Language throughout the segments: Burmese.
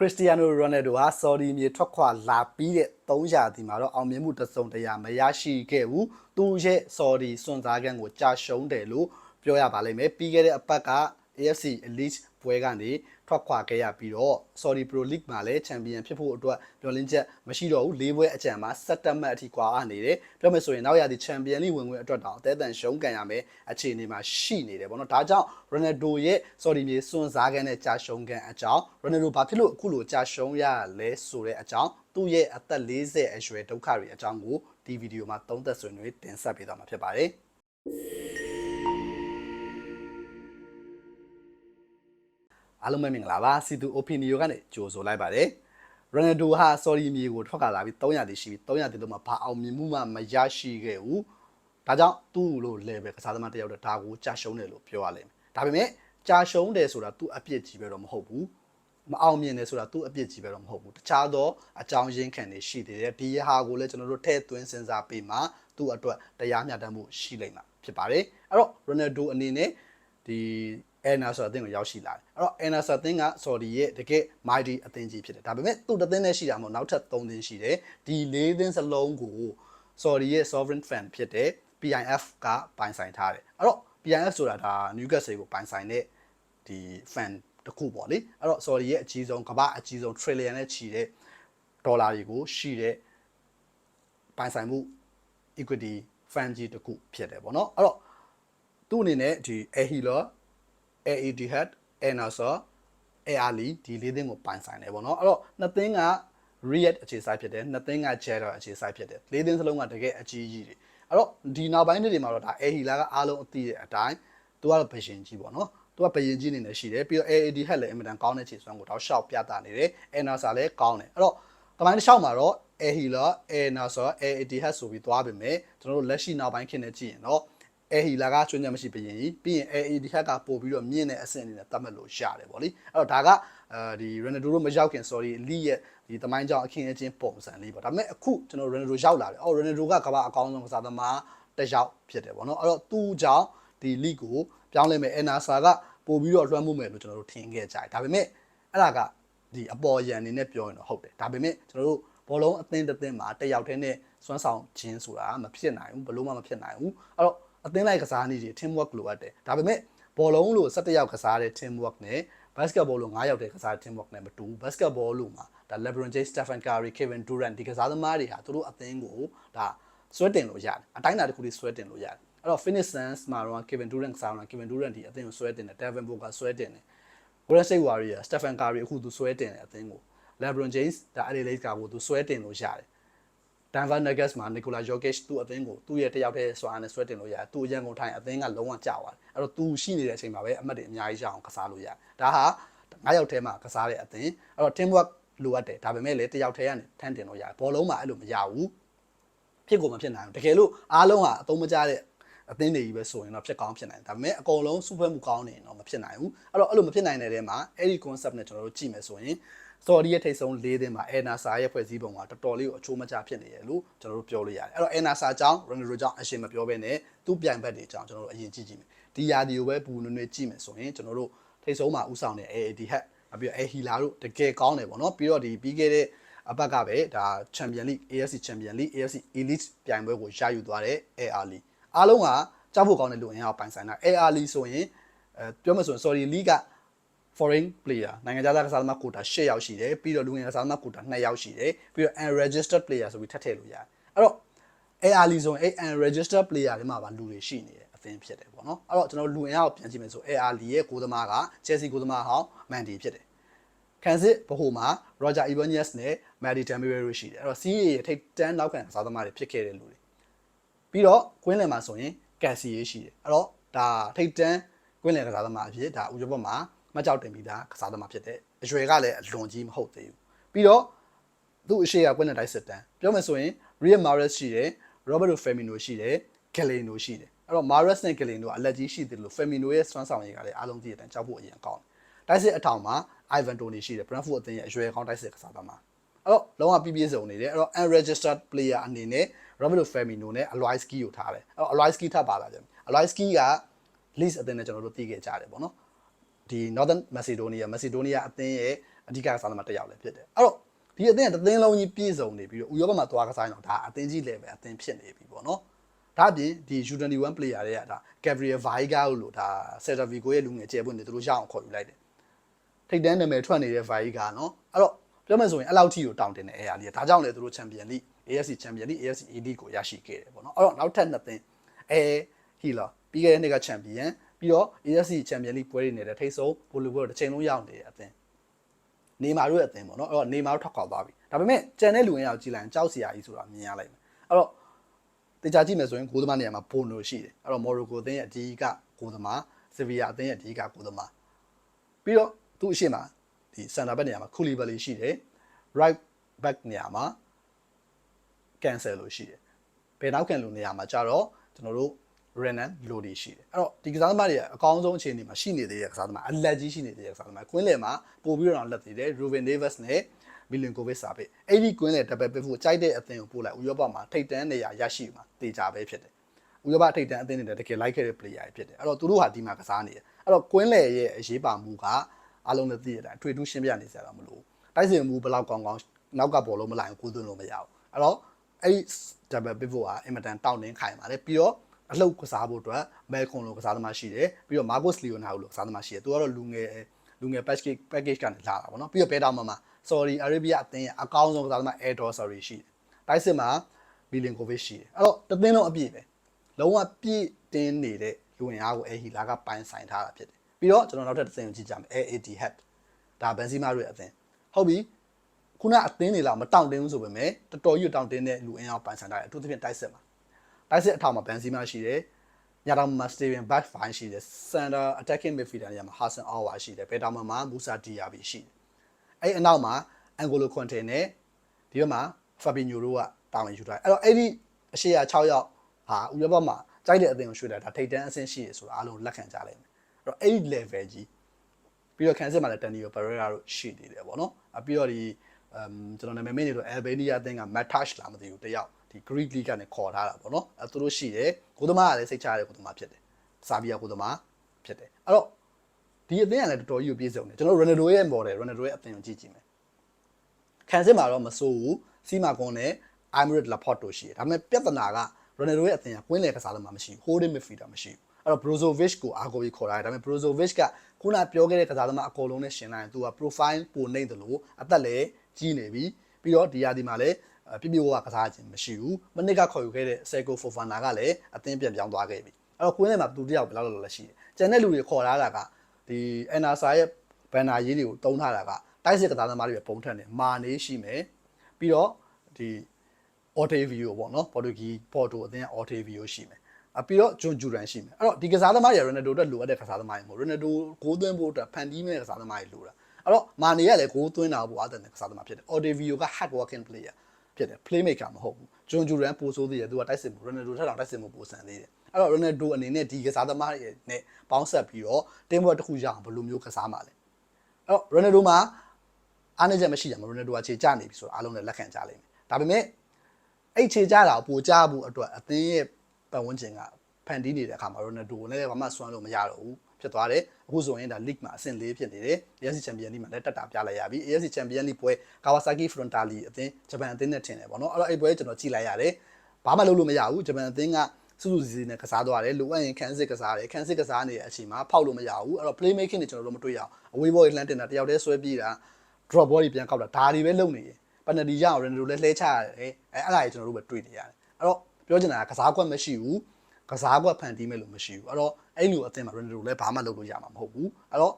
ခရစ္စတီယာနိုရိုနယ်ဒိုဟာဆော်ဒီမြေထွက်ခွာလာပြီးတဲ့3ရာသီမှာတော့အောင်မြင်မှုတစ်စုံတရာမရရှိခဲ့ဘူးသူရဲ့ဆော်ဒီစွန့်စားခန်းကိုကြာရှုံးတယ်လို့ပြောရပါလိမ့်မယ်ပြီးခဲ့တဲ့အပတ်က AFC Elite ပွဲကနေထွက်ခွာခဲ့ရပြီးတော့ Saudi Pro League မှာလည်းချန်ပီယံဖြစ်ဖို့အတွက်မျှော်လင့်ချက်မရှိတော့ဘူး၄ပွဲအကြံမှာ7မှတ်အထိကွာအနေတယ်ပြောမယ်ဆိုရင်နောက်ရသည်ချန်ပီယံလိဝင်ဝင်အတွက်တောင်အသေးအံရှုံးကန်ရမယ်အခြေအနေမှာရှိနေတယ်ပေါ့နော်ဒါကြောင့် Ronaldo ရဲ့ Saudi မြေစွန့်စားကန်တဲ့ကြာရှုံးကန်အကြောင်း Ronaldo ဘာဖြစ်လို့အခုလိုကြာရှုံးရလဲဆိုတဲ့အကြောင်းသူ့ရဲ့အသက်40အရွယ်ဒုက္ခတွေအကြောင်းကိုဒီဗီဒီယိုမှာသုံးသပ်ဆွေးနွေးတင်ဆက်ပေးသွားမှာဖြစ်ပါတယ် အားလုံးပဲမင်္ဂလာပါစီတူ opinion ကနေကြိုဆိုလိုက်ပါတယ်ရိုနယ်ဒိုဟာဆော်ဒီမြေကိုထွက်လာပြီး300တိရှိပြီး300တိလုံးမှာဘာအောင်မြင်မှုမှမရရှိခဲ့ဘူးဒါကြောင့်သူ့လို level ကစားသမားတစ်ယောက်တည်းဒါကိုကြာရှုံးတယ်လို့ပြောရလိမ့်မယ်ဒါပေမဲ့ကြာရှုံးတယ်ဆိုတာသူ့အပြစ်ကြီးပဲတော့မဟုတ်ဘူးမအောင်မြင်တယ်ဆိုတာသူ့အပြစ်ကြီးပဲတော့မဟုတ်ဘူးတခြားသောအကြောင်းရင်းခံတွေရှိသေးတယ်ဒီဟာကိုလည်းကျွန်တော်တို့ထည့်သွင်းစဉ်းစားပြီးမှသူ့အတွက်တရားမျှတမှုရှိလိမ့်မှာဖြစ်ပါတယ်အဲ့တော့ရိုနယ်ဒိုအနေနဲ့ဒီ အဲနာဆိုတဲ့အသင်းကိုရောက်ရှိလာတယ်အဲ့တော့အဲနာဆိုအသင်းကဆော်ဒီရဲ့တကယ် mighty အသင်းကြီးဖြစ်တယ်ဒါပေမဲ့သူ့တစ်သင်းနဲ့ရှိတာမဟုတ်နောက်ထပ်3သင်းရှိတယ်ဒီ၄သင်းစလုံးကိုဆော်ဒီရဲ့ sovereign fan ဖြစ်တဲ့ PIF ကပိုင်ဆိုင်ထားတယ်အဲ့တော့ PIF ဆိုတာဒါ Newcastle ကိုပိုင်ဆိုင်တဲ့ဒီ fan တစ်ခုပေါ့လေအဲ့တော့ဆော်ဒီရဲ့အကြီးဆုံးကမ္ဘာအကြီးဆုံး trillion နဲ့ချီတဲ့ဒေါ်လာတွေကိုရှိတဲ့ပိုင်ဆိုင်မှု equity fund ကြီးတစ်ခုဖြစ်တယ်ပေါ့နော်အဲ့တော့သူ့အနေနဲ့ဒီ Ahila AED Head Enasa ARLI ဒီလေးသင်းကိုပိုင်ဆိုင်တယ်ပေါ့နော်အဲ့တော့နှစ်သင်းက Riyadh အခြေစိုက်ဖြစ်တယ်နှစ်သင်းက Jeddah အခြေစိုက်ဖြစ်တယ်လေးသင်းစလုံးကတကယ်အကြီးကြီးတွေအဲ့တော့ဒီနောက်ပိုင်းတွေမှာတော့ဒါ Ahila ကအားလုံးအသိတဲ့အတိုင်းသူကတော့ဘယင်ကြီးပေါ့နော်သူကဘယင်ကြီးအနေနဲ့ရှိတယ်ပြီးတော့ AAD Head လည်းအင်မတန်ကောင်းတဲ့ခြေစွမ်းကိုတောက်လျှောက်ပြသနေတယ် Enasa လည်းကောင်းတယ်အဲ့တော့တမိုင်းတစ်လျှောက်မှာတော့ Ahila Enasa AAD Head ဆိုပြီးသွားပြီမယ်ကျွန်တော်တို့လက်ရှိနောက်ပိုင်းခင်နေကြည့်ရင်တော့ အဲဟီလာကချွန်းချက်မရှိပြရင်ပြီးရင်အဲဒီဟက်ကပို့ပြီးတော့မြင့်တဲ့အဆင့်အနေနဲ့သတ်မှတ်လို့ရတယ်ဗောလေအဲ့တော့ဒါကအဲဒီ Ronaldo တို့မရောက်ခင် sorry လီရဲ့ဒီတမိုင်းကြောင်အခင်းအချင်းပုံစံလေးပေါ့ဒါပေမဲ့အခုကျွန်တော် Ronaldo ရောက်လာတယ်အော် Ronaldo ကကမ္ဘာအကောင်းဆုံးကစားသမားတစ်ယောက်ဖြစ်တယ်ဗောနော်အဲ့တော့သူ့ကြောင့်ဒီ league ကိုပြောင်းလဲမယ် Enasa ကပို့ပြီးတော့လွှမ်းမိုးမယ်လို့ကျွန်တော်တို့ထင်ခဲ့ကြတယ်ဒါပေမဲ့အဲ့ဒါကဒီအပေါ်ရန်အနေနဲ့ပြောရင်တော့ဟုတ်တယ်ဒါပေမဲ့ကျွန်တော်တို့ဘောလုံးအသင်းတစ်သင်းမှာတစ်ယောက်တည်းနဲ့စွမ်းဆောင်ခြင်းဆိုတာမဖြစ်နိုင်ဘူးဘလို့မှမဖြစ်နိုင်ဘူးအဲ့တော့ အသင်းလိုက်ကစားနည်းတွေ team work လိုအပ်တယ်ဒါပေမဲ့ဘောလုံးလို့17ယောက်ကစားတဲ့ team work နဲ့ basketball လို့9ယောက်တည်းကစားတဲ့ team work နဲ့မတူဘူး basketball လို့မှာဒါ LeBron James Stephen Curry Kevin Durant ဒီကစားသမားတွေဟာသူတို့အသင်းကိုဒါဆွဲတင်လို့ရတယ်အတိုင်းအတာတစ်ခုလေးဆွဲတင်လို့ရတယ်အဲ့တော့ Phoenix Suns မှာတော့ Kevin Durant ကစားတော့ Kevin Durant ဒီအသင်းကိုဆွဲတင်တယ် Devin Booker ဆွဲတင်တယ် Golden State Warriors Stephen Curry အခုသူဆွဲတင်တယ်အသင်းကို LeBron James ဒါ Adelaide ကကိုသူဆွဲတင်လို့ရတယ် Denver Nuggets မှာ Nikola Jokic သူ့အသင်းကိုသူ့ရဲ့တယောက်တည်းစွာနဲ့ဆွဲတင်လို့ရတယ်သူ့အရန်ကုန်ထိုင်အသင်းကလုံးဝကြောက်သွားတယ်အဲ့တော့သူရှိနေတဲ့အချိန်မှာပဲအမှတ်တွေအများကြီးရအောင်ကစားလို့ရတယ်ဒါဟာ9ယောက်ထဲမှာကစားတဲ့အသင်းအဲ့တော့ team work လိုအပ်တယ်ဒါပေမဲ့လည်းတယောက်တည်းကနေထမ်းတင်လို့ရတယ်ဘောလုံးမှာအဲ့လိုမရဘူးဖြစ်ကိုမဖြစ်နိုင်ဘူးတကယ်လို့အားလုံးဟာအသုံးမကျတဲ့အသင်းတွေကြီးပဲဆိုရင်တော့ဖြစ်ကောင်းဖြစ်နိုင်တယ်ဒါပေမဲ့အကုန်လုံးစုဖွဲ့မှုကောင်းနေရင်တော့မဖြစ်နိုင်ဘူးအဲ့တော့အဲ့လိုမဖြစ်နိုင်တဲ့တဲမှာအဲ့ဒီ concept နဲ့ကျွန်တော်တို့ကြည့်မယ်ဆိုရင် ဆော်ဒီရဲ့ထိတ်ဆုံး၄သင်းမှာအဲနာဆာရဲ့ဖွဲ့စည်းပုံကတော်တော်လေးကိုအချိုးမကျဖြစ်နေရလို့ကျွန်တော်တို့ပြောလို့ရတယ်အဲ့တော့အဲနာဆာကြောင့်ရိုနယ်ဒိုကြောင့်အရှင်မပြောဘဲနဲ့သူ့ပြိုင်ဘက်တွေကြောင့်ကျွန်တော်တို့အရင်ကြည့်ကြည့်မယ်ဒီယာဒီကိုပဲပူနွေ့နွေ့ကြည့်မယ်ဆိုရင်ကျွန်တော်တို့ထိတ်ဆုံးမှာဥဆောင်တဲ့ AAD ဟက်ပြီးတော့အဲဟီလာတို့တကယ်ကောင်းတယ်ပေါ့နော်ပြီးတော့ဒီပြီးခဲ့တဲ့အပတ်ကပဲဒါချန်ပီယံလိ AFC ချန်ပီယံလိ AFC Elite ပြိုင်ပွဲကိုရယူသွားတဲ့ AR League အားလုံးကကြောက်ဖို့ကောင်းတဲ့လူအင်အားပိုင်ဆိုင်တာ AR League ဆိုရင်အဲပြောမှဆိုရင် sorry league က foreign player နိုင်ငံခြားသားကစားသမားကိုတာ10ယောက်ရှိတယ်ပြီးတော့လူငယ်ကစားသမားကိုတာ2ယောက်ရှိတယ်ပြီးတော့ unregistered player ဆိုပြီးထပ်ထည့်လို့ရတယ်အဲ့တော့ AR League ဆိုရင်အဲ့ unregistered player တွေမှာပါလူတွေရှိနေတယ်အသင်းဖြစ်တယ်ပေါ့နော်အဲ့တော့ကျွန်တော်လူအင်အားကိုပြန်ကြည့်မယ်ဆို AR League ရဲ့ကိုသမားက Chelsea ကိုသမားဟောင်း Mandy ဖြစ်တယ်ခံစစ်ဗဟိုမှာ Roger Ibanez နဲ့ Maddie Demiral ရှိတယ်အဲ့တော့ CA ရဲ့ထိပ်တန်းနောက်ခံစားသမားတွေဖြစ်ခဲ့တဲ့လူတွေပြီးတော့ကွင်းလယ်မှာဆိုရင် Cassie ရှိတယ်အဲ့တော့ဒါထိပ်တန်းကွင်းလယ်ကစားသမားအဖြစ်ဒါဥရောပမှာ မကြောက်တင်ပြီးသားကစားသမားဖြစ်တယ်အရွယ်ကလည်းအလွန်ကြီးမဟုတ်သေးဘူးပြီးတော့သူ့အရှိရကွင်းလယ်တိုင်းစစ်တမ်းပြောမယ်ဆိုရင် Real Mahrez ရှိတယ် Roberto Firmino ရှိတယ် Galeno ရှိတယ်အဲ့တော့ Mahrez နဲ့ Galeno ကအလက်ကြီးရှိတယ်လို့ Firmino ရဲ့စွမ်းဆောင်ရည်ကလည်းအားလုံးသိတဲ့အတိုင်းကြောက်ဖို့အရင်ကောင်းတယ်တိုက်စစ်အထောင်မှာ Ivan Toney ရှိတယ် Brentford အသင်းရဲ့အရွယ်ကောင်းတိုက်စစ်ကစားသမားအဲ့တော့လုံးဝပြည့်ပြည့်စုံနေတယ်အဲ့တော့ unregistered player အနေနဲ့ Roberto Firmino နဲ့ Aloyski ကိုထားတယ်အဲ့တော့ Aloyski ထပ်ပါလာတယ် Aloyski က Leeds အသင်းနဲ့ကျွန်တော်တို့သိခဲ့ကြတယ်ပေါ့နော် ဒီ Northern Macedonia Macedonia အသင်းရဲ့အဓိကကစားသမားတစ်ယောက်လည်းဖြစ်တယ်အဲ့တော့ဒီအသင်းကတစ်သင်းလုံးကြီးပြည့်စုံနေပြီးတော့ဥရောပမှာသွားကစားရင်တော့ဒါအသင်းကြီး level အသင်းဖြစ်နေပြီပေါ့နော်ဒါအပြင်ဒီ U21 player တွေကဒါ Gabriel Veiga လို့ဒါ Celta Vigo ရဲ့လူငယ်ကျဲပွင့်နေသူတို့ရအောင်ခေါ်ယူလိုက်တယ်ထိတ်တန်းနာမည်ထွက်နေတဲ့ Veiga နော်အဲ့တော့ပြောမယ်ဆိုရင်အဲ့လောက်ထိကိုတောင်းတင်တဲ့ AR လေးဒါကြောင့်လေသူတို့ Champion League AFC Champion League AFC AD ကိုရရှိခဲ့တယ်ပေါ့နော်အဲ့တော့နောက်ထပ်နှစ်သင်းအဲဟီလာပြီးခဲ့တဲ့နှစ်က Champion ပြီးတော့ AFC Champion League ပွဲတွေနေတဲ့ထိတ်ဆုံးဘိုလီဘောတစ်ချိန်လုံးရောက်နေတဲ့အသင်းနေမာတို့ရဲ့အသင်းပေါ့နော်အဲ့တော့နေမာတို့ထောက်ခေါက်သွားပြီဒါပေမဲ့ကြံတဲ့လူငယ်ရောက်ကြည့်လိုက်ရင်ကြောက်စရာကြီးဆိုတာမြင်ရလိုက်မယ်အဲ့တော့တေချာကြည့်မယ်ဆိုရင်ဂိုးသမားနေရာမှာဘိုနိုရှိတယ်အဲ့တော့မော်ရိုကိုအသင်းရဲ့အဓိကဂိုးသမားဆီဗီယာအသင်းရဲ့အဓိကဂိုးသမားပြီးတော့သူ့အရှိမဒီစန်တာဘက်နေရာမှာခူလီဘလီရှိတယ် right back နေရာမှာ cancel လို့ရှိတယ်ဘယ်နောက်ကန်လို့နေရာမှာကြတော့ကျွန်တော်တို့ Renan Lodi ရှိတယ်အဲ့တော့ဒီကစားသမားတွေကအကောင်းဆုံးအခြေအနေမှာရှိနေသေးတဲ့ကစားသမားအလက်ကြီးရှိနေသေးတဲ့ကစားသမားကွင်းလယ်မှာပို့ပြီးတော့လက်သေးတယ် Ruben Neves နဲ့ Milinkovic စာပေအဲ့ဒီကွင်းလယ်တပ်ပဲပေးဖို့ကြိုက်တဲ့အသင်းကိုပို့လိုက်ဥရောပမှာထိတ်တန်းနေရာရရှိမှာတေချာပဲဖြစ်တယ်ဥရောပထိတ်တန်းအသင်းတွေတကယ်လိုက်ခဲ့တဲ့ player တွေဖြစ်တယ်အဲ့တော့သူတို့ဟာဒီမှာကစားနေတယ်အဲ့တော့ကွင်းလယ်ရဲ့အရေးပါမှုကအလုံးနဲ့သိရတာအထွေထူးရှင်းပြနေစရာတော့မလိုတိုက်စင်မှုဘယ်လောက်ကောင်းကောင်းနောက်ကဘောလုံးမလိုက်ဘူးကိုသွင်းလို့မရဘူးအဲ့တော့အဲ့ဒီ double pivot ကအင်မတန်တောင်းတင်းခိုင်ပါတယ်ပြီးတော့ အလှုပ်ကစားဖို့အတွက်မဲခွန်လိုကစားသမားရှိတယ်ပြီးတော့ Marcos Leonardo လိုကစားသမားရှိတယ်သူကတော့လူငယ်လူငယ် package package ကနေလာတာပေါ့နော်ပြီးတော့ဘဲတောင်မှာမှာ sorry Arabia အသင်းရဲ့အကောင်းဆုံးကစားသမား Edo sorry ရှိတယ်တိုက်စစ်မှာ Milinkovic ရှိတယ်အဲ့တော့တသင်းလုံးအပြည့်ပဲလုံးဝပြည့်တင်းနေတဲ့လူဝင်အားကိုအဲဟီလာကပိုင်ဆိုင်ထားတာဖြစ်တယ်ပြီးတော့ကျွန်တော်နောက်ထပ်တစ်သင်းကိုကြည့်ကြမယ် AAD Hub ဒါဘန်စီမာတို့ရဲ့အသင်းဟုတ်ပြီခုနအသင်းတွေလောက်မတောင့်တင်းဘူးဆိုပေမဲ့တော်တော်ကြီးတောင့်တင်းတဲ့လူအင်အားပိုင်ဆိုင်ထားတယ်အထူးသဖြင့်တိုက်စစ်မှာ တိုက်စစ်အထောက်မှာဘန်စီမာရှိတယ်ညတောင်မှာ Steven Back Fine ရှိတယ် Center Attacking Midfielder နေရာမှာ Hassan Awa ရှိတယ်ဘယ်တောင်မှာ Musa Diaby ရှိတယ်အဲ့အနောက်မှာ Angolo Conte နဲ့ဒီဘက်မှာ Fabinho တို့ကတာဝန်ယူထားတယ်အဲ့တော့အဲ့ဒီအရှိရ6ယောက်ဟာဥရောပမှာကြိုက်တဲ့အသင်းကိုရွှေ့လာတာထိတ်တန်းအဆင့်ရှိရဆိုတာအားလုံးလက်ခံကြလိမ့်မယ်အဲ့တော့အဲ့ဒီ level ကြီးပြီးတော့ကန်စစ်မှာလည်းတန်နီယိုပရက်ရာတို့ရှိနေတယ်ပေါ့နော်အပြီးတော့ဒီအမ်ကျွန်တော်နာမည်မေ့နေလို့ Albania အသင်းက Matash လာမသိဘူးတယောက် ဒီ Greek League ကနေခေါ်ထားတာပေါ့နော်အဲသူတို့ရှိတယ်ကိုသမားကလည်းစိတ်ချရတဲ့ကိုသမားဖြစ်တယ်ဆာဘီယာကိုသမားဖြစ်တယ်အဲ့တော့ဒီအသင်းကလည်းတော်တော်ကြီးကိုပြည့်စုံတယ်ကျွန်တော် Ronaldo ရဲ့ model Ronaldo ရဲ့အသင်းကိုကြည့်ကြည့်မယ်ခံစစ်မှာတော့မဆိုးဘူးစီမာကွန်နဲ့ Emirates Laporte တို့ရှိတယ်ဒါပေမဲ့ပြဿနာက Ronaldo ရဲ့အသင်းကကွင်းလယ်ကစားလို့မှမရှိဘူး holding midfielder မရှိဘူးအဲ့တော့ Brozovic ကိုအာကိုပြီးခေါ်ထားတယ်ဒါပေမဲ့ Brozovic ကခုနပြောခဲ့တဲ့ကစားသမားအကုန်လုံးနဲ့ရှင်လိုက်ရင်သူက profile ပိုနေတယ်လို့အသက်လည်းကြီးနေပြီပြီးတော့ဒီရာဒီမှာလည်း ပြပြဝကကစားခြင်းမရှိဘူးမနစ်ကခေါ်ယူခဲ့တဲ့ Seco Fofana ကလည်းအသင်းပြန်ပြောင်းသွားခဲ့ပြီအဲ့တော့ကွင်းထဲမှာသူတယောက်ဘယ်လောက်လောက်လဲရှိတယ်ကျန်တဲ့လူတွေခေါ်ထားတာကဒီ NSA ရဲ့ဘန်နာရေးတွေကိုတုံးထားတာကတိုက်စစ်ကစားသမားတွေပဲပုံထက်နေမာနေရှိမယ်ပြီးတော့ဒီ Otavio ပေါ့နော်ပေါ်တူဂီပေါ်တူအသင်း Otavio ရှိမယ်အပြီးတော့ဂျွန်ဂျူရန်ရှိမယ်အဲ့တော့ဒီကစားသမားတွေရိုနယ်ဒိုအတွက်လိုအပ်တဲ့ကစားသမားတွေမဟုတ်ရိုနယ်ဒိုဂိုးသွင်းဖို့အတွက်ဖန်တီးမဲ့ကစားသမားတွေလိုတာအဲ့တော့မာနေကလည်းဂိုးသွင်းတာပေါ့အဲ့တဲ့ကစားသမားဖြစ်တယ် Otavio က hard working player ဖြစ်တယ် playmaker မဟုတ်ဘူးဂျွန်ဂျူရန်ပိုဆိုးသေးတယ်သူကတိုက်စစ်မှုရိုနယ်ဒိုထက်တော့တိုက်စစ်မှုပိုဆန်သေးတယ်အဲ့တော့ရိုနယ်ဒိုအနေနဲ့ဒီကစားသမားတွေနဲ့ပေါင်းဆက်ပြီးတော့တင်းပွဲတစ်ခုရအောင်ဘယ်လိုမျိုးကစားမှာလဲအဲ့တော့ရိုနယ်ဒိုမှာအားနည်းချက်မရှိကြမှာရိုနယ်ဒိုကခြေကျနေပြီဆိုတော့အားလုံးလည်းလက်ခံကြလိမ့်မယ်ဒါပေမဲ့အဲ့ခြေကြတာကိုပိုကြဘူးအတွက်အသင်းရဲ့ပတ်ဝန်းကျင်ကဖန်တီးနေတဲ့အခါမှာရိုနယ်ဒိုနဲ့ဘာမှဆွမ်းလို့မရတော့ဘူး ဖြစ်သွားတယ်အခုဆိုရင်ဒါ league မှာအဆင့်၄ဖြစ်နေတယ် AFC Champions League မှာလည်းတက်တာပြလိုက်ရပြီ AFC Champions League ပွဲ Kawasaki Frontale အသင်းဂျပန်အသင်းနဲ့ထင်တယ်ပေါ့နော်အဲ့တော့အဲ့ပွဲကျွန်တော်ကြည့်လိုက်ရတယ်ဘာမှလုပ်လို့မရဘူးဂျပန်အသင်းကစုစုစည်းစည်းနဲ့ကစားသွားတယ်လိုအပ်ရင်ခန်းစစ်ကစားတယ်ခန်းစစ်ကစားနေတဲ့အချိန်မှာဖောက်လို့မရဘူးအဲ့တော့ play making တွေကျွန်တော်တို့မတွေ့ရအောင်အဝေးဘောကြီးလှမ်းတင်တာတယောက်တည်းဆွဲပြေးတာ drop ball ကြီးပြန်ကောက်တာဒါတွေပဲလုပ်နေရင် penalty ရအောင် Ronaldo လည်းလှဲချရတယ်အဲအဲ့ဒါကြီးကျွန်တော်တို့ပဲတွေ့နေရတယ်အဲ့တော့ပြောချင်တာကကစားကွက်မရှိဘူးကစားကွက်ဖန်တီးမဲ့လို့မရှိဘူးအဲ့တော့ အဲ့လိုအသင်းမှာ Ronaldo လည်းဘာမှလုပ်လို့ရမှာမဟုတ်ဘူးအဲ့တော့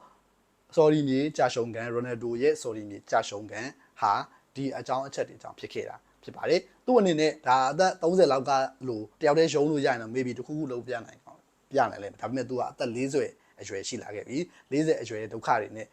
sorry မြေကြာရှုံကန် Ronaldo ရဲ့ sorry မြေကြာရှုံကန်ဟာဒီအကြောင်းအချက်တွေကြောင့်ဖြစ်ခဲ့တာဖြစ်ပါတယ်သူ့အနေနဲ့ဒါအသက်30လောက်ကလို့တယောက်တည်းရုံးလို့ရရင်တော့ maybe တခုခုလုံးပြနိုင်အောင်ပြနိုင်လိမ့်မယ်ဒါပေမဲ့ तू ကအသက်40အရွယ်ရှိလာခဲ့ပြီ40အရွယ်ရဲ့ဒုက္ခတွေနဲ့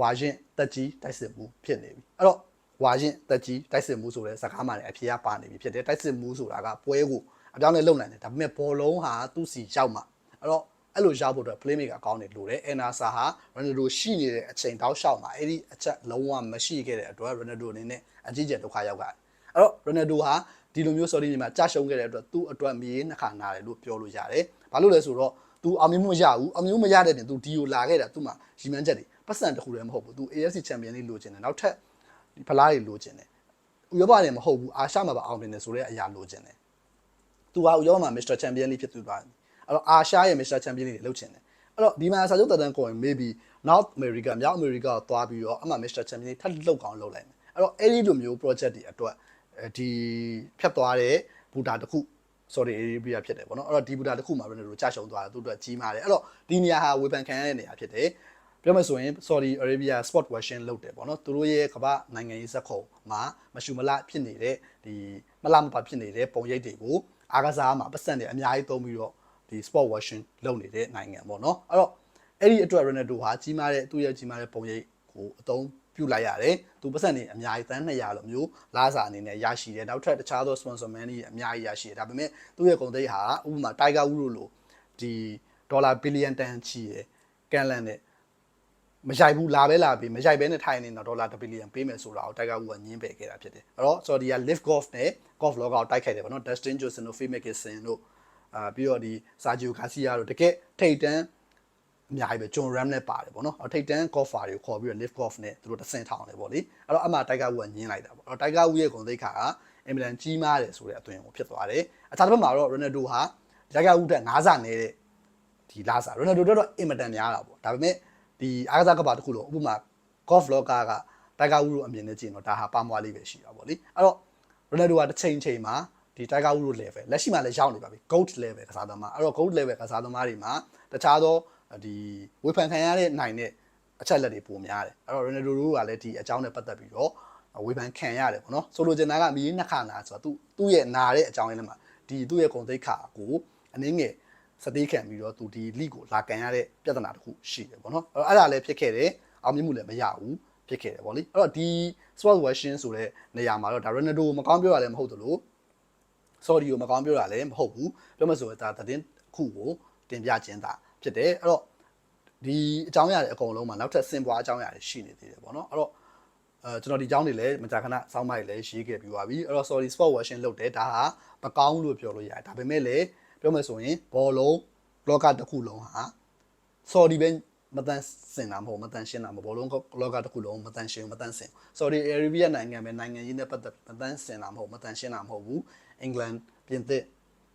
ဝါရင်တက်ကြီးတိုက်စစ်မှုဖြစ်နေပြီအဲ့တော့ဝါရင်တက်ကြီးတိုက်စစ်မှုဆိုတဲ့စကားမှလည်းအဖြေကပါနေပြီဖြစ်တယ်တိုက်စစ်မှုဆိုတာကပွဲကိုအပြောင်းလဲလုပ်နိုင်တယ်ဒါပေမဲ့ဘောလုံးဟာသူ့စီရောက်မှာ အဲ့တော့အဲ့လိုရောက်ဖို့အတွက် playmaker ကောင်းနေလို့တယ်အန်နာဆာဟာ Ronaldo ရှိနေတဲ့အချိန်တောက်လျှောက်မှာအဲ့ဒီအချက်လုံးဝမရှိခဲ့တဲ့အတွက် Ronaldo အနေနဲ့အကြီးကျယ်ဒုက္ခရောက်ကြတယ်အဲ့တော့ Ronaldo ဟာဒီလိုမျိုး sorry မှာကြာရှုံးခဲ့တဲ့အတွက်သူ့အတွက်မြေးနှစ်ခါနာတယ်လို့ပြောလို့ရတယ်ဘာလို့လဲဆိုတော့ तू အောင်မြင်မှုမရဘူးအောင်မြင်မှုမရတဲ့တင် तू ဒီကိုလာခဲ့တာသူ့မှာရီမန်းချက်တွေပတ်စံတစ်ခုလည်းမဟုတ်ဘူးသူ AFC Champion League လိုချင်တယ်နောက်ထပ်ဒီဖလားတွေလိုချင်တယ်ဥရောပလည်းမဟုတ်ဘူးအာရှမှာပါအောင်တင်တယ်ဆိုတဲ့အရာလိုချင်တယ်သူကဥရောပမှာ Mr Champion League ဖြစ်သူပါ အဲ့တော့အာရှရဲ့ Mr Champion League တွေလုပ်ချင်တယ်အဲ့တော့ဒီမှာစာချုပ်တက်တန်းကိုရင် maybe North America မြောက် America ကိုသွားပြီးတော့အမှ Mr Champion League ထပ်လုပ်ကောင်းလုပ်လိုက်မယ်အဲ့တော့အဲ့ဒီလိုမျိုး project တွေအတွက်ဒီဖြတ်သွားတဲ့ဘူတာတစ်ခု sorry Arabia ဖြစ်တယ်ပေါ့နော်အဲ့တော့ဒီဘူတာတစ်ခုမှာ Ronaldo ကြာရှုံးသွားတယ်သူတို့ကြီးမားတယ်အဲ့တော့ဒီနေရာဟာဝေဖန်ခံရတဲ့နေရာဖြစ်တယ်ပြောမယ်ဆိုရင် Saudi Arabia sport version လုပ်တယ်ပေါ့နော်သူတို့ရဲ့ကမ္ဘာနိုင်ငံရေးဇက်ခုံမှာမရှူမလဖြစ်နေတဲ့ဒီမလမပါဖြစ်နေတဲ့ပုံရိပ်တွေကိုအားကစားမှာပတ်စံတွေအများကြီးသုံးပြီးတော့ ဒီ sport version လုပ်နေတဲ့နိုင်ငံပေါ့နော်အဲ့တော့အဲ့ဒီအတွက် Ronaldo ဟာကြီးမားတဲ့သူ့ရဲ့ကြီးမားတဲ့ပုံရိပ်ကိုအသုံးပြုလိုက်ရတယ်သူပတ်စံနေအများကြီးတန်း200လို့မျိုးလာစာအနေနဲ့ရရှိတယ်နောက်ထပ်တခြားသော sponsor man တွေအများကြီးရရှိတယ်ဒါပေမဲ့သူ့ရဲ့ကုန်သိန်းဟာဥပမာ Tiger Woods လို့ဒီဒေါ်လာဘီလီယံတန်ချီရယ်ကန်လန်နဲ့မရိုက်ဘူးလာပဲလာပြီးမရိုက်ဘဲနဲ့ထိုင်နေတော့ဒေါ်လာ1ဘီလီယံပေးမယ်ဆိုတာကို Tiger Woods ကညင်းပယ်ခဲ့တာဖြစ်တယ်အဲ့တော့ Saudi က Live Golf နဲ့ Golf Log ကိုတိုက်ခိုက်တယ်ပေါ့နော် Dustin Johnson တို့ Phil Mickelson တို့ အာပြီးတော့ဒီ Sergio Garcia တို့တကယ်ထိတ်တန်းအများကြီးပဲ John Ram နဲ့ပါတယ်ပေါ့နော်ထိတ်တန်း golfer တွေကိုခေါ်ပြီးတော့ live golf နဲ့သူတို့တဆင့်ထောင်တယ်ပေါ့လေအဲ့တော့အမှ Tiger Woods ကညင်းလိုက်တာပေါ့အဲ့တော့ Tiger Woods ရဲ့ဂုဏ်သိက္ခာကအင်မတန်ကြီးမားတယ်ဆိုတဲ့အသွင်ကိုဖြစ်သွားတယ်အခြားတစ်ဖက်မှာတော့ Ronaldo ဟာ Tiger Woods တက်9ဆနေတဲ့ဒီလာစာ Ronaldo တက်တော့အင်မတန်များတာပေါ့ဒါပေမဲ့ဒီအားကစားကဘာတစ်ခုလုံးဥပမာ golf locker က Tiger Woods တို့အမြင်နဲ့ကြည့်ရင်တော့ဒါဟာပါမွားလေးပဲရှိတာပေါ့လေအဲ့တော့ Ronaldo ကတစ်ချိန်ချိန်မှာ ဒီ Tiger Woods တို့ level လက်ရှိမှာလည်းရောက်နေပါပြီ GOAT level ကစားသမားအဲ့တော့ GOAT level ကစားသမားတွေမှာတခြားသောဒီဝေဖန်ခံရတဲ့နိုင်တဲ့အချက်လက်တွေပုံများတယ်အဲ့တော့ Ronaldo တို့ကလည်းဒီအကြောင်းနဲ့ပတ်သက်ပြီးတော့ဝေဖန်ခံရတယ်ပေါ့နော်ဆိုလိုချင်တာကမီးနှစ်ခါနာဆိုတော့သူသူ့ရဲ့နာတဲ့အကြောင်းရင်းထဲမှာဒီသူ့ရဲ့ဂုဏ်သိက္ခာကိုအနည်းငယ်စသေးခံပြီးတော့သူဒီ league ကိုလာကန်ရတဲ့ပြဿနာတစ်ခုရှိတယ်ပေါ့နော်အဲ့တော့အဲ့ဒါလည်းဖြစ်ခဲ့တယ်အောင်မြင်မှုလည်းမရဘူးဖြစ်ခဲ့တယ်ပေါ့လေအဲ့တော့ဒီ sport version ဆိုတဲ့နေရာမှာတော့ဒါ Ronaldo မကောင်းပြောရလည်းမဟုတ်သလို sorry ကိုမကောင်းပြောတာလည်းမဟုတ်ဘူးပြောမှဆိုရင်ဒါသတင်းခုကိုတင်ပြခြင်းတာဖြစ်တယ်အဲ့တော့ဒီအကြောင်းအရာတွေအကုန်လုံးမှာနောက်ထပ်စင်ပွားအကြောင်းအရာတွေရှိနေသေးတယ်ပေါ့နော်အဲ့တော့အဲကျွန်တော်ဒီအကြောင်းတွေလည်းမကြာခဏစောင်းမိုက်လည်းရေးခဲ့ပြီးပါပြီအဲ့တော့ sorry sport version လုပ်တယ်ဒါဟာမကောင်းလို့ပြောလို့ရတယ်ဒါပေမဲ့လည်းပြောမယ်ဆိုရင်ဘောလုံးလောကတစ်ခုလုံးဟာ sorry ပဲမတန်စင်တာမဟုတ်မတန်ရှင်းတာမဟုတ်ဘောလုံးလောကတစ်ခုလုံးမတန်ရှင်းမတန်စင် sorry Arabia နိုင်ငံပဲနိုင်ငံရေးနဲ့ပတ်သက်မတန်စင်တာမဟုတ်မတန်ရှင်းတာမဟုတ်ဘူး အင်္ဂလန်ပြင်သစ်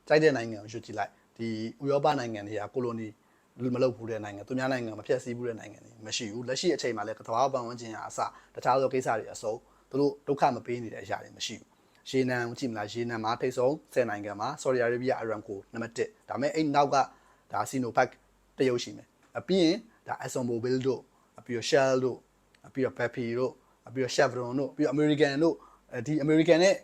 ကြိုက်တဲ့နိုင်ငံကိုယူကြည့်လိုက်ဒီဥရောပနိုင်ငံတွေကကိုလိုနီမလုပ်ဘူးတဲ့နိုင်ငံသူများနိုင်ငံမဖျက်ဆီးဘူးတဲ့နိုင်ငံတွေမရှိဘူးလက်ရှိအချိန်မှာလည်းကမ္ဘာပတ်ဝန်းကျင်ကအစတခြားသောကိစ္စတွေအစုံသူတို့ဒုက္ခမပေးနေတဲ့အရာတွေမရှိဘူးရေနံကြည့်မလားရေနံမှာထိတ်ဆုံး10နိုင်ငံမှာ Saudi Arabia Aramco နံပါတ်1ဒါပေမဲ့အဲ့နောက်ကဒါ Sinopac တရုတ်ရှိမယ်အပြီးရင်ဒါ ExxonMobil တို့ပြီးတော့ Shell တို့ပြီးတော့ BP တို့ပြီးတော့ Chevron တို့ပြီးတော့ American တို့ဒီ American နဲ့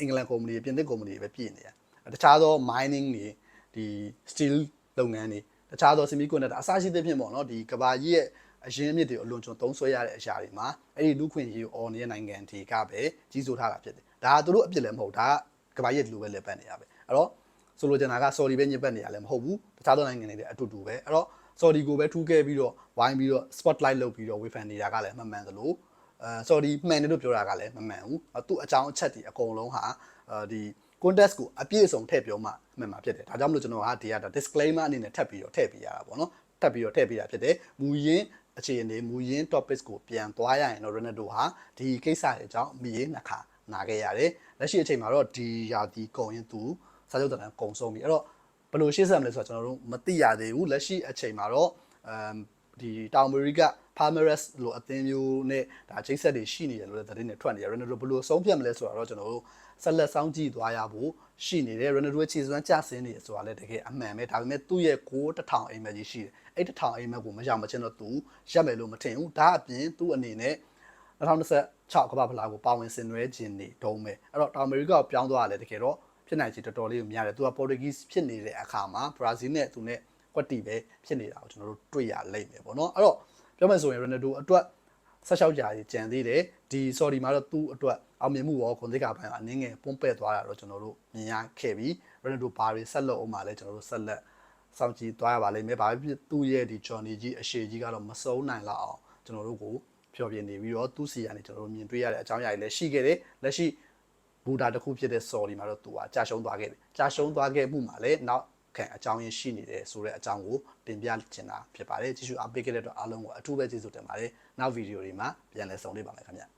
အင်္ဂလန်ကုမ္ပဏီပြင်သစ်ကုမ္ပဏီပဲပြည်နေတာတခြားသော mining တွေဒီ steel လုပ်ငန်းတွေတခြားသော semiconductor အစရှိသဖြင့်ပေါ့နော်ဒီကဘာကြီးရဲ့အရင်းအမြစ်တွေအလွန်ကျွံသုံးဆွဲရတဲ့အရာတွေမှာအဲ့ဒီလူခွင့်ရေးကိုအော်နေတဲ့နိုင်ငံတွေကပဲကြီးစိုးထားတာဖြစ်တယ်ဒါကသူတို့အပြစ်လည်းမဟုတ်ဒါကကဘာကြီးဒီလိုပဲလက်ပတ်နေရပဲအဲ့တော့ဆိုလိုချင်တာက sorry ပဲညစ်ပတ်နေရလည်းမဟုတ်ဘူးတခြားသောနိုင်ငံတွေလည်းအတူတူပဲအဲ့တော့ sorry ကိုပဲထူးခဲ့ပြီးတော့ဝိုင်းပြီးတော့ spotlight လုပ်ပြီးတော့ဝေဖန်နေတာကလည်းမမှန်သလို အဲ sorry မှန်တယ်လို့ပြောတာကလည်းမမှန်ဘူးသူ့အကြောင်းအချက်တွေအကုန်လုံးဟာဒီ context ကိုအပြည့်အစုံထည့်ပြောမှမှန်မှာဖြစ်တယ်ဒါကြောင့်မလို့ကျွန်တော်ကဒီက disclaimer အနေနဲ့ထပ်ပြီးတော့ထည့်ပေးရတာပေါ့နော်ထပ်ပြီးတော့ထည့်ပေးတာဖြစ်တယ်မူရင်းအခြေအနေမူရင်း topics ကိုပြန်သွားရရင်တော့ Ronaldo ဟာဒီကိစ္စတွေအကြောင်းမိရေးနှစ်ခါနာခဲ့ရတယ်လက်ရှိအချိန်မှာတော့ဒီယာဒီကုံရင်သူစာချုပ်တန်ကုံဆုံးပြီအဲ့တော့ဘယ်လိုရှေ့ဆက်မလဲဆိုတော့ကျွန်တော်တို့မသိရသေးဘူးလက်ရှိအချိန်မှာတော့အမ်ဒီတောင်အမေရိက Palmeiras လို့အသင်းမျိုးနဲ့ဒါချိတ်ဆက်တွေရှိနေတယ်လို့လည်းသတင်းတွေထွက်နေတယ် Ronaldo ဘယ်လိုဆုံးဖြတ်မလဲဆိုတော့ကျွန်တော်တို့ဆက်လက်စောင့်ကြည့်သွားရဖို့ရှိနေတယ် Ronaldo ရဲ့ခြေစွမ်းကျဆင်းနေတယ်ဆိုတာလည်းတကယ်အမှန်ပဲဒါပေမဲ့သူ့ရဲ့ကိုးတစ်ထောင်အိမ်မက်ကြီးရှိတယ်အဲ့တစ်ထောင်အိမ်မက်ကိုမရမချင်းတော့သူရက်မယ်လို့မထင်ဘူးဒါအပြင်သူ့အနေနဲ့2026ကမ္ဘာဖလားကိုပါဝင်ဆင်နွှဲခြင်းနေတုံးပဲအဲ့တော့တောင်အမေရိကကိုပြောင်းသွားတယ်တကယ်တော့ဖြစ်နိုင်ချေတော်တော်လေးကိုများတယ်သူက Portuguese ဖြစ်နေတဲ့အခါမှာ Brazil နဲ့သူနဲ့ကွက်တီပဲဖြစ်နေတာကိုကျွန်တော်တို့တွေ့ရလိမ့်မယ်ပေါ့နော်အဲ့တော့ ပြောမယ်ဆိုရင် Ronaldo အတွက်ဆက်လျှောက်ကြာကြီးကြံသေးတယ်ဒီ sorry မှာတော့သူ့အတွက်အောင်မြင်မှုရောခွန်သိက္ခာပိုင်းအနည်းငယ်ပုံပဲ့သွားတာတော့ကျွန်တော်တို့မြင်ရခဲ့ပြီး Ronaldo ဘာတွေဆက်လုပ်အောင်မှလည်းကျွန်တော်တို့ဆက်လက်စောင့်ကြည့်သွားရပါလိမ့်မယ်ဘာဖြစ်သူ့ရဲ့ဒီ Johnny ကြီးအရှိကြီးကတော့မဆုံးနိုင်လောက်အောင်ကျွန်တော်တို့ကိုဖြောပြနေပြီးတော့သူ့စီကနေကျွန်တော်တို့မြင်တွေ့ရတဲ့အကြောင်းအရာတွေလည်းရှိခဲ့တယ်လက်ရှိဘူတာတစ်ခုဖြစ်တဲ့ sorry မှာတော့သူကကြာရှုံးသွားခဲ့တယ်ကြာရှုံးသွားခဲ့မှုမှာလည်းနောက်ခ ခံအကြောင်းရင်းရှိနေတယ်ဆိုတဲ့အကြောင်းကိုတင်ပြချင်တာဖြစ်ပါတယ်ကြည့်ရှုအားပေးခဲ့တဲ့အတွက်အားလုံးကိုအထူးပဲကျေးဇူးတင်ပါတယ်နောက်ဗီဒီယိုတွေမှာပြန်လည်ဆုံတွေ့ပါမယ်ခင်ဗျာ